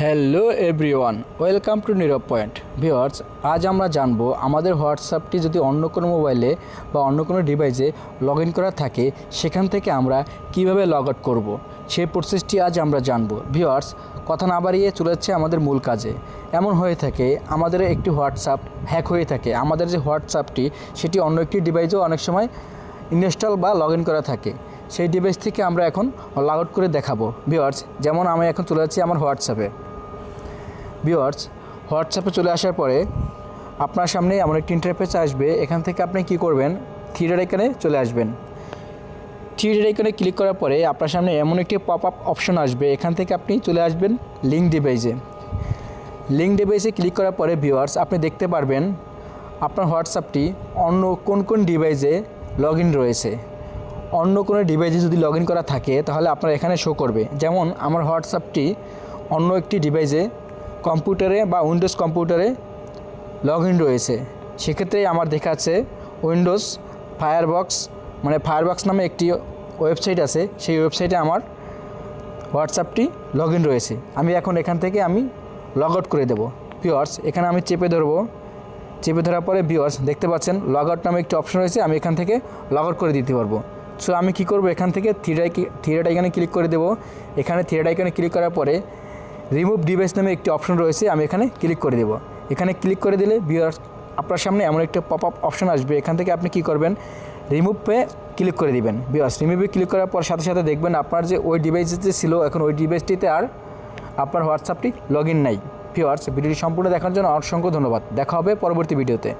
Hello everyone, welcome to Nirab point. Viewers আজ আমরা জানব আমাদের হোয়াটসঅ্যাপটি যদি অন্য কোনো মোবাইলে বা অন্য কোনো ডিভাইসে লগ ইন করা থাকে, সেখান থেকে আমরা কীভাবে লগ আউট করব? সেই প্রসেসটি আজ আমরা জানব। ভিওয়ার্স কথা না বাড়িয়ে চলে যাচ্ছে আমাদের মূল কাজে। এমন হয়ে থাকে, আমাদের একটি হোয়াটসঅ্যাপ হ্যাক হয়ে থাকে। আমাদের যে হোয়াটসঅ্যাপটি, সেটি অন্য একটি ডিভাইসেও অনেক সময় ইনস্টল বা লগ ইন করা থাকে। সেই ডিভাইস থেকে আমরা এখন লগ আউট করে দেখাবো। ভিওয়ার্স যেমন আমি এখন চলে যাচ্ছি আমার হোয়াটসঅ্যাপে ভিওয়ার্স হোয়াটসঅ্যাপে চলে আসার পরে আপনার সামনে এমন একটি ইন্টারফেস আসবে। এখান থেকে আপনি কি করবেন? থ্রিডার এখানে চলে আসবেন। থ্রিডার এখানে ক্লিক করার পরে আপনার সামনে এমন একটি পপ আপ অপশন আসবে। এখান থেকে আপনি চলে আসবেন লিঙ্ক ডিভাইসে লিঙ্ক ডিভাইসে ক্লিক করার পরে ভিউয়ার্স আপনি দেখতে পারবেন আপনার হোয়াটসঅ্যাপটি অন্য কোন কোন ডিভাইসে লগ রয়েছে। অন্য কোনো ডিভাইসে যদি লগ করা থাকে, তাহলে আপনার এখানে শো করবে। যেমন আমার হোয়াটসঅ্যাপটি অন্য একটি ডিভাইসে কম্পিউটারে বা উইন্ডোজ কম্পিউটারে লগ ইন রয়েছে। সেক্ষেত্রে আমার দেখাচ্ছে উইন্ডোজ ফায়ারবক্স মানে ফায়ারবক্স নামে একটি ওয়েবসাইট আছে, সেই ওয়েবসাইটে আমার হোয়াটসঅ্যাপটি লগ ইন রয়েছে। আমি এখন এখান থেকে আমি লগ আউট করে দেবো। ভিওয়ার্স এখানে আমি চেপে ধরবো। চেপে ধরার পরে ভিওয়ার্স দেখতে পাচ্ছেন লগ আউট নামে একটি অপশন রয়েছে, আমি এখান থেকে লগ আউট করে দিতে পারব। সো আমি কি করব? এখান থেকে থিয়েটার থিয়েটার আইকনে ক্লিক করে দেবো। এখানে থিয়েটার আইকনে ক্লিক করার পরে রিমুভ ডিভাইস নামে একটি অপশন রয়েছে, আমি এখানে ক্লিক করে দেবো। এখানে ক্লিক করে দিলে ভিউয়ার্স আপনার সামনে এমন একটা পপ আপ অপশন আসবে। এখান থেকে আপনি কি করবেন? রিমুভ রিমুভে ক্লিক করে দিবেন। ভিউয়ার্স রিমুভে ক্লিক করার পর সাথে সাথে দেখবেন আপনার যে ওই ডিভাইসে ছিল, এখন ওই ডিভাইসটিতে আর আপনার হোয়াটসঅ্যাপটি লগ ইন নাই। ভিউয়ার্স ভিডিওটি সম্পূর্ণ দেখার জন্য অসংখ্য ধন্যবাদ। দেখা হবে পরবর্তী ভিডিওতে।